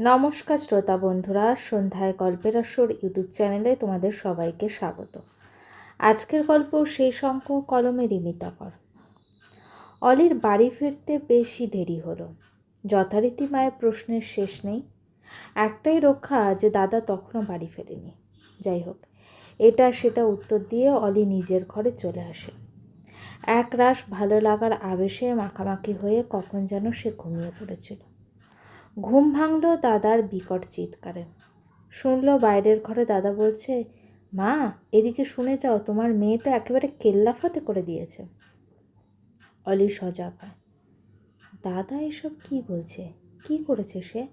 নমস্কার শ্রোতা বন্ধুরা, সন্ধ্যায় গল্পের আসর ইউটিউব চ্যানেলে তোমাদের সবাইকে স্বাগত। আজকের গল্প সেই অঙ্ক কলমে রিমিতাকর অলির বাড়ি ফিরতে বেশি দেরি হলো। যথারীতি মায়ের প্রশ্নের শেষ নেই। একটাই রক্ষা যে দাদা তখনও বাড়ি ফেরেনি। যাই হোক, এটা সেটা উত্তর দিয়ে অলি নিজের ঘরে চলে আসে। এক রাস ভালো লাগার আবেশে মাখামাখি হয়ে কখন যেন সে ঘুমিয়ে পড়েছিল। ঘুম ভাঙল দাদার বিকট চিৎকারে। শুনল বাইরের ঘরে দাদা বলছে, মা, এদিকে শুনে যাও, তোমার মেয়ে তো একেবারে কেল্লাফতে করে দিয়েছে। অলি সজাগ হয়। দাদা, এসব কি বলছে? কি করেছে সে?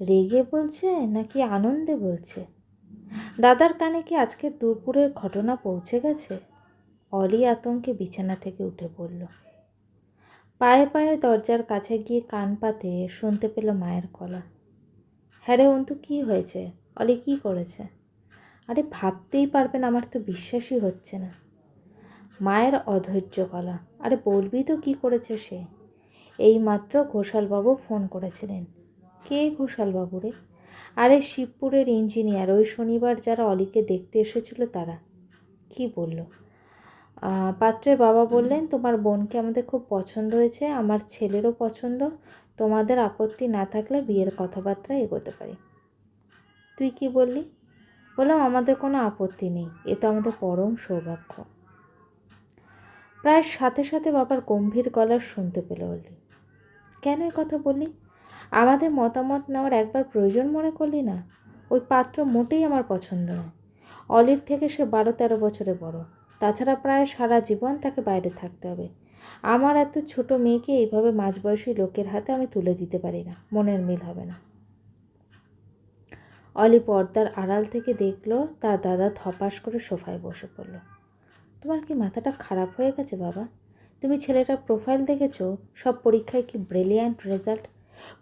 রেগে বলছে নাকি আনন্দে বলছে? দাদার কানে কি আজকে দুপুরের ঘটনা পৌঁছে গেছে? অলি আতঙ্কে বিছানা থেকে উঠে পড়ল। পায়ে পায়ে দরজার কাছে গিয়ে কান পাতে শুনতে পেল মায়ের গলা হ্যাঁ রে অন্তু, কী হয়েছে? অলি কী করেছে? আরে ভাবতেই পারবেন আমার তো বিশ্বাসই হচ্ছে না। মায়ের অধৈর্য গলা আরে বলবি তো কী করেছে সে? এই মাত্র ঘোষালবাবু ফোন করেছিলেন। কে ঘোষালবাবু রে? আরে শিবপুরের ইঞ্জিনিয়ার, ওই শনিবার যারা অলিকে দেখতে এসেছিল তারা। কি বলল? পাত্রের বাবা বললেন, তোমার বোনকে আমাদের খুব পছন্দ হয়েছে, আমার ছেলেরও পছন্দ। তোমাদের আপত্তি না থাকলে বিয়ের কথাবার্তা এগোতে পারি। তুই কি বললি? বললাম, আমাদের কোনো আপত্তি নেই, এ তো আমাদের পরম সৌভাগ্য। প্রায় সাথে সাথে বাবার গম্ভীর গলার শুনতে পেল বললি কেন এ কথা বললি? আমাদের মতামত নেওয়ার একবার প্রয়োজন মনে করলি না? ওই পাত্র মোটেই আমার পছন্দ নয়। অলির থেকে সে বারো তেরো বছরে বড়। তাছাড়া প্রায় সারা জীবন তাকে বাইরে থাকতে হবে। আমার এত ছোট মেয়েকে এইভাবে মাঝবয়সী লোকের হাতে আমি তুলে দিতে পারি না, মনের মিল হবে না। অলি পর্দার আড়াল থেকে দেখল, তার দাদা ধপাস করে সোফায় বসে পড়ল। তোমার কি মাথাটা খারাপ হয়ে গেছে বাবা? তুমি ছেলেটার প্রোফাইল দেখেছ? সব পরীক্ষায় কি ব্রিলিয়ান্ট রেজাল্ট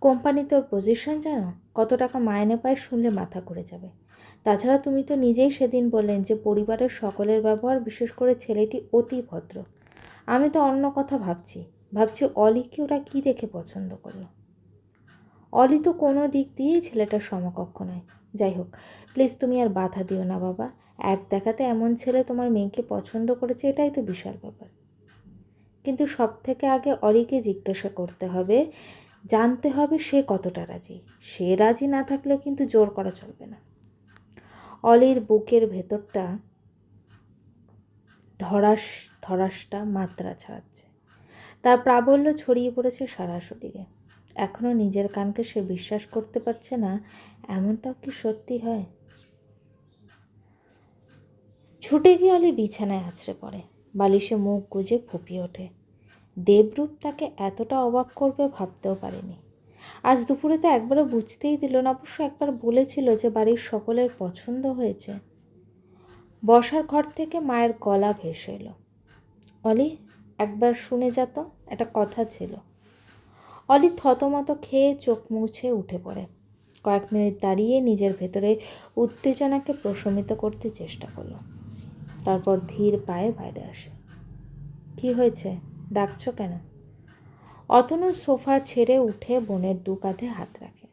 কোম্পানি তোর পজিশন জানো? কত টাকা মাইনে পায় শুনলে মাথা ঘুরে যাবে। তাছাড়া তুমি তো নিজেই সেদিন বললেন যে পরিবারের সকলের ব্যবহার, বিশেষ করে ছেলেটি অতি ভদ্র। আমি তো অন্য কথা ভাবছি। ভাবছি অলিকে ওরা কী দেখে পছন্দ করল। অলি তো কোনো দিক দিয়েই ছেলেটার সমকক্ষ নয়। যাই হোক প্লিজ তুমি আর বাধা দিও না বাবা। এক দেখাতে এমন ছেলে তোমার মেয়েকে পছন্দ করেছে, এটাই তো বিশাল ব্যাপার। কিন্তু সব থেকে আগে অলিকে জিজ্ঞাসা করতে হবে জানতে হবে সে কতটা রাজি। সে রাজি না থাকলে কিন্তু জোর করা চলবে না। অলির বুকের ভেতরটা ধরাস, ধরাসটা মাত্রা ছাড়াচ্ছে। তার প্রাবল্য ছড়িয়ে পড়েছে সারা শরীরে এখনও নিজের কানকে সে বিশ্বাস করতে পারছে না এমনটাও কি সত্যি হয়? ছুটে গিয়ে অলি বিছানায় আছড়ে পড়ে। বালিশে মুখ গুজে ফুপিয়ে ওঠে। দেবরূপ তাকে এতটা অবাক করবে ভাবতেও পারেনি। আজ দুপুরে তো একবারও বুঝতেই দিল না, অবশ্য একবার বলেছিল যে বাড়ির সকলের পছন্দ হয়েছে। বসার ঘর থেকে মায়ের গলা ভেসে এলো। অলি, একবার শুনে যেত একটা কথা ছিল। অলি থতমত খেয়ে চোখ মুছে উঠে পড়ে। কয়েক মিনিট দাঁড়িয়ে নিজের ভেতরে উত্তেজনাকে প্রশমিত করতে চেষ্টা করল। তারপর ধীর পায়ে বাইরে আসে। কি হয়েছে? ডাকছো কেন? অতনু সোফা ছেড়ে উঠে বোনের দু কাঁধে হাত রাখে।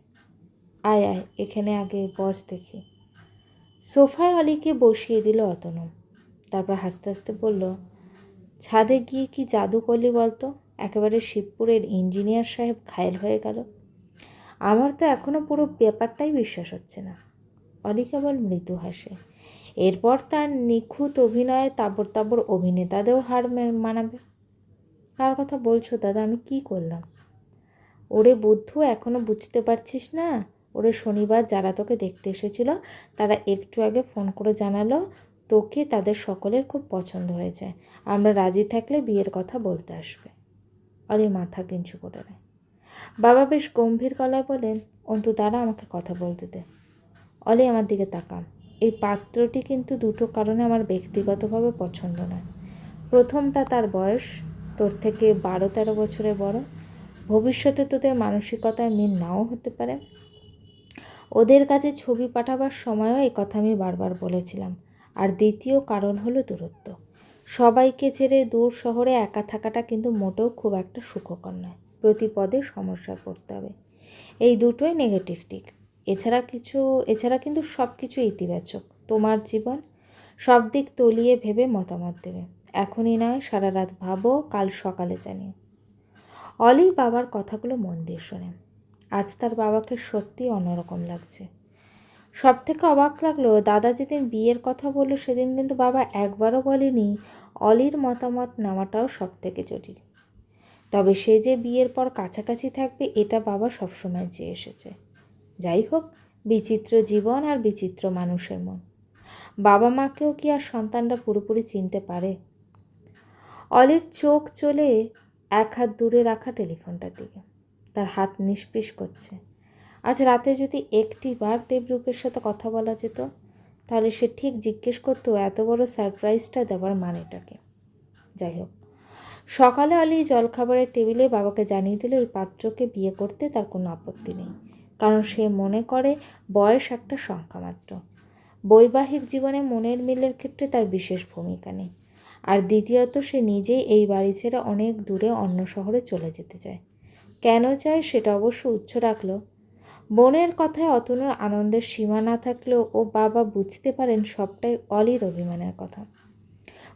আয় আয়, এখানে আগে বস দেখি। সোফায় অলিকে বসিয়ে দিল অতনু। তারপর হাসতে হাসতে বলল, ছাদে গিয়ে কি জাদু করলি বলতো? একেবারে শিবপুরের ইঞ্জিনিয়ার সাহেব ঘায়েল হয়ে গেল। আমার তো এখনও পুরো ব্যাপারটাই বিশ্বাস হচ্ছে না। অলি কেবল মৃদু হাসে। এরপর তার নিখুঁত অভিনয়ে তাবর তাবর অভিনেতাদেরও হার মানাবে। কার কথা বলছো দাদা? আমি কি করলাম? ওরে বুদ্ধু এখনও বুঝতে পারছিস না? ওরে শনিবার যারা তোকে দেখতে এসেছিল, তারা একটু আগে ফোন করে জানালো তোকে তাদের সকলের খুব পছন্দ হয়েছে। আমরা রাজি থাকলে বিয়ের কথা বলতে আসবে। অলি মাথা কিঞ্চু করে নেয় বাবা বেশ গম্ভীর গলায় বলেন অন্তু তারা আমাকে কথা বলতে দে। অলি আমার দিকে তাকান। এই পাত্রটি কিন্তু দুটো কারণে আমার ব্যক্তিগতভাবে পছন্দ নয়। প্রথমটা তার বয়স তোর থেকে বারো, তেরো বছরের বড়। ভবিষ্যতে তোদের মানসিকতায় মিল নাও হতে পারে। ওদের কাছে ছবি পাঠাবার সময়ও এই কথা আমি বারবার বলেছিলাম। আর দ্বিতীয় কারণ হলো দূরত্ব। সবাইকে ছেড়ে দূর শহরে একা থাকাটা কিন্তু মোটেও খুব একটা সুখকর নয়। প্রতি পদে সমস্যায় পড়তে হবে। এই দুটোই নেগেটিভ দিক। এছাড়া কিছু, এছাড়া কিন্তু সব কিছু ইতিবাচক। তোমার জীবন সব দিক তলিয়ে ভেবে মতামত দেবে। এখনই নয় সারা রাত ভাবো, কাল সকালে জানিও অলি বাবার কথাগুলো মন দিয়ে শোনে। আজ তার বাবাকে সত্যি অন্যরকম লাগছে। সব থেকে অবাক লাগল, দাদা যেদিন বিয়ের কথা বলল, সেদিন কিন্তু বাবা একবারও বলেনি, অলির মতামত নেওয়াটাও সব থেকে জটিল তবে সে যে বিয়ের পর কাছাকাছি থাকবে, এটা বাবা সবসময় চেয়ে এসেছে। যাই হোক, বিচিত্র জীবন আর বিচিত্র মানুষের মন। বাবা মাকেও কি আর সন্তানরা পুরোপুরি চিনতে পারে? অলির চোখ চলে এক হাত দূরে রাখা টেলিফোনটার দিকে। তার হাত নিষ্পিস করছে। আজ রাতে যদি একটি বার দেবরূপের সাথে কথা বলা যেত, তাহলে সে ঠিক জিজ্ঞেস করতো এত বড় সারপ্রাইজটা দেওয়ার মানেটাকে। যাই হোক, সকালে অলি জলখাবারের টেবিলে বাবাকে জানিয়ে দিল এই পাত্রকে বিয়ে করতে তার কোনো আপত্তি নেই, কারণ সে মনে করে বয়স একটা সংখ্যা মাত্র বৈবাহিক জীবনে মনের মিলের ক্ষেত্রে তার বিশেষ ভূমিকা নেই। আর দ্বিতীয়ত, সে নিজেই এই বাড়ি ছেড়ে অনেক দূরে অন্য শহরে চলে যেতে চায়। কেন চায় সেটা অবশ্য উচ্চ রাখল। বোনের কথায় অতনুর আনন্দের সীমা না থাকলেও ও বাবা বুঝতে পারেন সবটাই অলির অভিমানের কথা।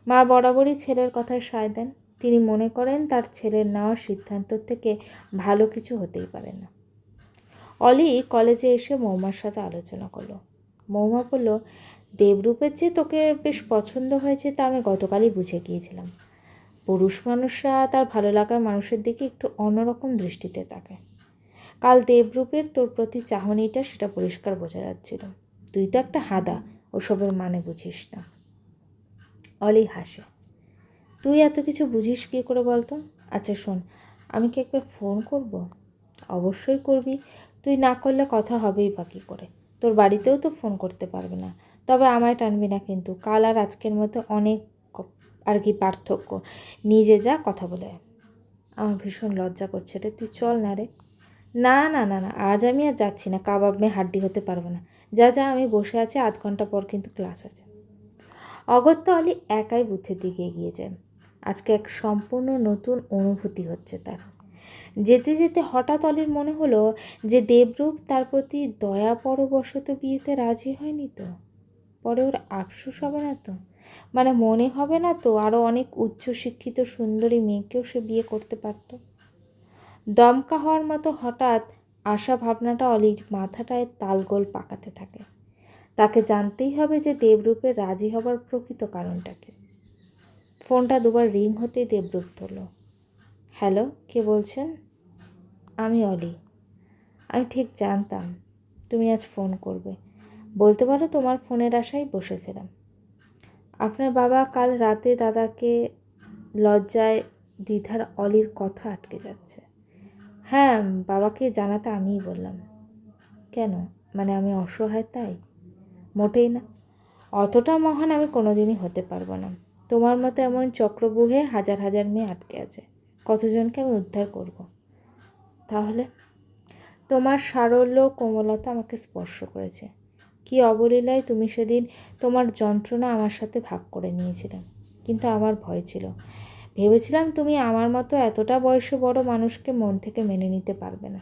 মা বরাবরই ছেলের কথায় সায় দেন। তিনি মনে করেন তার ছেলের নেওয়ার সিদ্ধান্ত থেকে ভালো কিছু হতেই পারে না। অলি কলেজে এসে মৌমার সাথে আলোচনা করল। মৌমা বলল, দেবরূপের যে তোকে বেশ পছন্দ হয়েছে তা আমি গতকালই বুঝে গিয়েছিলাম। পুরুষ মানুষরা তার ভালো লাগার মানুষের দিকে একটু অন্যরকম দৃষ্টিতে তাকায়। কাল দেবরূপের তোর প্রতি চাহনিটা সেটা পরিষ্কার বোঝা যাচ্ছিল। তুই তো একটা হাদা, ওসবের মানে বুঝিস না। অলি হাসে। তুই এত কিছু বুঝিস কী করে বলতো? আচ্ছা শোন, আমি কি একবার ফোন করব? অবশ্যই করবি। তুই না করলে কথা হবেই বা কী করে? তোর বাড়িতেও তো ফোন করতে পারবে না। তবে আমায় টানবি না কিন্তু। কাল আর আজকের মধ্যে অনেক আর কি পার্থক্য। নিজে যা, কথা বলে আমার ভীষণ লজ্জা করছে রে। তুই চল না রে। না না না না, আজ আমি আর যাচ্ছি না। কাবাব মেয়ে হাড্ডি হতে পারব না। যা যা, আমি বসে আছি, আধ ঘণ্টা পর কিন্তু ক্লাস আছে। অগত্যা অলি একাই বুথের দিকে এগিয়ে যায়। আজকে এক সম্পূর্ণ নতুন অনুভূতি হচ্ছে তার। যেতে যেতে হঠাৎ অলির মনে হলো যে দেবরূপ তার প্রতি দয়া পরবশত বিয়েতে রাজি হয়নি তো। পরে ওর আফসোস হবে না তো? মানে মনে হবে না তো আরও অনেক উচ্চশিক্ষিত সুন্দরী মেয়েকেও সে বিয়ে করতে পারত? দমকা হওয়ার মতো হঠাৎ আশা ভাবনাটা অলির মাথাটায় তালগোল পাকাতে থাকে। তাকে জানতেই হবে যে দেবরূপে রাজি হবার প্রকৃত কারণটা কি। ফোনটা দুবার রিং হতেই দেবরূপ ধরল। হ্যালো, কে বলছেন? আমি অলি। আমি ঠিক জানতাম তুমি আজ ফোন করবে। বলতে পারো তোমার ফোনের আশায় বসেছিলাম। আপনার বাবা কাল রাতে দাদাকে লজ্জায় দ্বিধার অলির কথা আটকে যাচ্ছে। হ্যাঁ বাবাকে জানাতে আমিই বললাম। কেন? মানে আমি অসহায় তাই? মোটেই না। অতটা মহান আমি কোনোদিনই হতে পারব না। তোমার মতো এমন চক্রবুহে হাজার হাজার মেয়ে আটকে আছে। কতজনকে আমি উদ্ধার করব। তাহলে তোমার সারল্য কোমলতা আমাকে স্পর্শ করেছে। কি অবলীলায় তুমি সেদিন তোমার যন্ত্রণা আমার সাথে ভাগ করে নিয়েছিলে। কিন্তু আমার ভয় ছিল। ভেবেছিলাম তুমি আমার মতো এতটা বয়সে বড় মানুষকে মন থেকে মেনে নিতে পারবে না।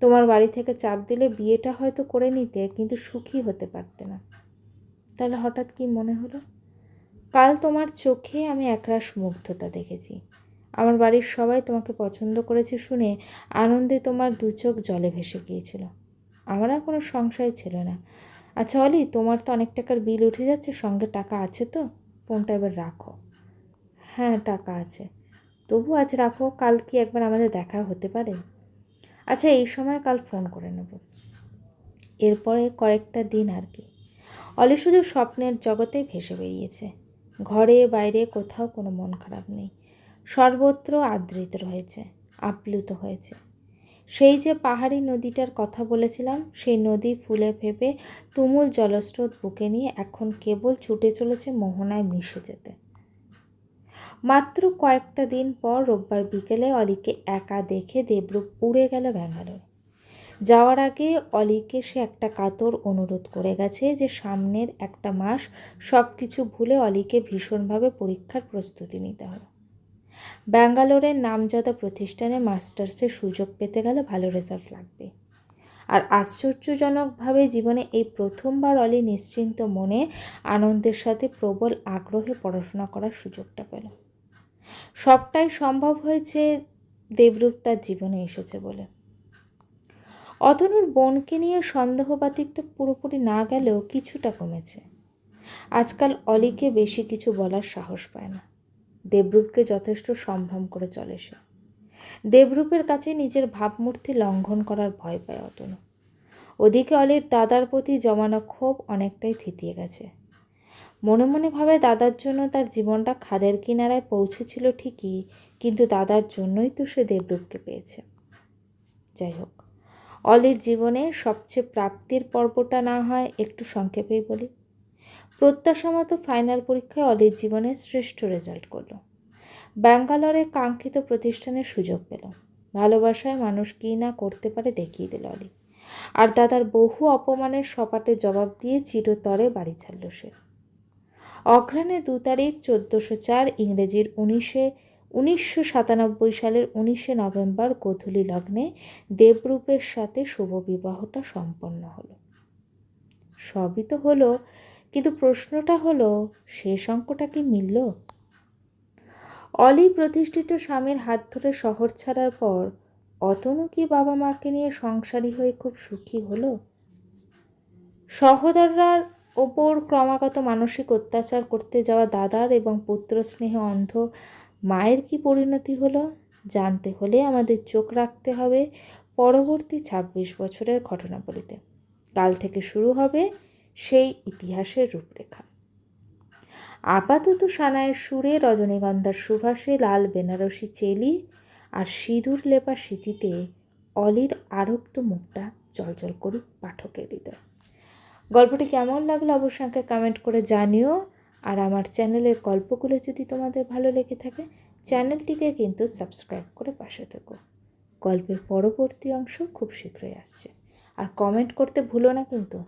তোমার বাড়ি থেকে চাপ দিলে বিয়েটা হয়তো করে নিতে, কিন্তু সুখী হতে পারতে না। তাহলে হঠাৎ কি মনে হলো? কাল তোমার চোখে আমি একরাশ মুগ্ধতা দেখেছি। আমার বাড়ির সবাই তোমাকে পছন্দ করেছে শুনে আনন্দে তোমার দু চোখ জলে ভেসে গিয়েছিল। আমার আর কোনো সংশয় ছিল না। আচ্ছা অলি, তোমার তো অনেক টাকার বিল উঠে যাচ্ছে, সঙ্গে টাকা আছে তো? ফোনটা এবার রাখো। হ্যাঁ টাকা আছে। তবু আজ রাখো, কাল কি একবার আমাদের দেখা হতে পারে? আচ্ছা এই সময় কাল ফোন করে নেব। এরপরে কয়েকটা দিন আর কি। অলি শুধু স্বপ্নের জগতে ভেসে বেরিয়েছে। ঘরে, বাইরে কোথাও কোনো মন খারাপ নেই। সর্বত্র আদৃত রয়েছে, আপ্লুত হয়েছে। সেই যে পাহাড়ি নদীটার কথা বলেছিলাম, সেই নদী ফুলে ফেপে তুমুল জলস্রোত বুকে নিয়ে এখন কেবল ছুটে চলেছে মোহনায় মিশে যেতে। মাত্র কয়েকটা দিন পর রোববার বিকেলে অলিকে একা দেখে দেবরূপ উড়ে গেল ব্যাঙ্গালোর। যাওয়ার আগে অলিকে সে একটা কাতর অনুরোধ করে গেছে যে সামনের একটা মাস সব কিছু ভুলে অলিকে ভীষণভাবে পরীক্ষার প্রস্তুতি নিতে হবে। ব্যাঙ্গালোরের নামজাদা প্রতিষ্ঠানে মাস্টার্সের সুযোগ পেতে গেলে ভালো রেজাল্ট লাগবে। আর আশ্চর্যজনকভাবে জীবনে এই প্রথমবার অলি নিশ্চিন্ত মনে আনন্দের সাথে প্রবল আগ্রহে পড়াশোনা করার সুযোগটা পেল। সবটাই সম্ভব হয়েছে দেবরূপ তার জীবনে এসেছে বলে। অতনুর বোনকে নিয়ে সন্দেহবাতিকটা পুরোপুরি না গেলেও কিছুটা কমেছে। আজকাল অলিকে বেশি কিছু বলার সাহস পায় না। দেবরূপকে যথেষ্ট সম্ভ্রম করে চলে সে। দেবরূপের কাছে নিজের ভাবমূর্তি লঙ্ঘন করার ভয় পায় অতনু। ওদিকে অলির দাদার প্রতি জমানো ক্ষোভ অনেকটাই থিতিয়ে গেছে। মনে মনে ভাবে দাদার জন্য তার জীবনটা খাদের কিনারায় পৌঁছেছিল ঠিকই, কিন্তু দাদার জন্যই তো সে দেবরূপকে পেয়েছে। যাই হোক, অলির জীবনে সবচেয়ে প্রাপ্তির পর্বটা না হয় একটু সংক্ষেপেই বলি। প্রত্যাশা মতো ফাইনাল পরীক্ষায় অলির জীবনে শ্রেষ্ঠ রেজাল্ট করল। ব্যাঙ্গালোরে কাঙ্ক্ষিত প্রতিষ্ঠানের সুযোগ পেল। ভালোবাসায় মানুষ কী না করতে পারে দেখিয়ে দিল অলি। আর দাদার বহু অপমানের সপাটে জবাব দিয়ে চিরতরে বাড়ি ছাড়ল সে। অঘ্রাণে দু তারিখ চোদ্দোশো চার ইংরেজির উনিশে, উনিশশো সাতানব্বই সালের উনিশে নভেম্বর গোধূলি লগ্নে দেবরূপের সাথে শুভ বিবাহটা সম্পন্ন হলো। সবই তো হলো কিন্তু প্রশ্নটা হলো শেষ অঙ্কটা কি মিলল? অলি প্রতিষ্ঠিত স্বামীর হাত ধরে শহর ছাড়ার পর অতনু কি বাবা মাকে নিয়ে সংসারী হয়ে খুব সুখী হলো? সহোদররার ওপর ক্রমাগত মানসিক অত্যাচার করতে যাওয়া দাদার এবং পুত্র স্নেহে অন্ধ মায়ের কি পরিণতি হলো? জানতে হলে আমাদের চোখ রাখতে হবে পরবর্তী ছাব্বিশ বছরের ঘটনাবলিতে। কাল থেকে শুরু হবে সেই ইতিহাসের রূপরেখা। আপাতত সানায়ের সুরে রজনীগন্ধার সুভাষে লাল বেনারসি চেলি আর সিঁদুর লেপা স্মৃতিতে অলির আরক্ত মুখটা চলচল করুক পাঠকের হৃদয়। গল্পটি কেমন লাগল অবশ্যই আমাকে কমেন্ট করে জানিও। আর আমার চ্যানেলের গল্পগুলো যদি তোমাদের ভালো লেগে থাকে, চ্যানেলটিকে কিন্তু সাবস্ক্রাইব করে পাশে থেকো। গল্পের পরবর্তী অংশ খুব শীঘ্রই আসছে। আর কমেন্ট করতে ভুলো না কিন্তু।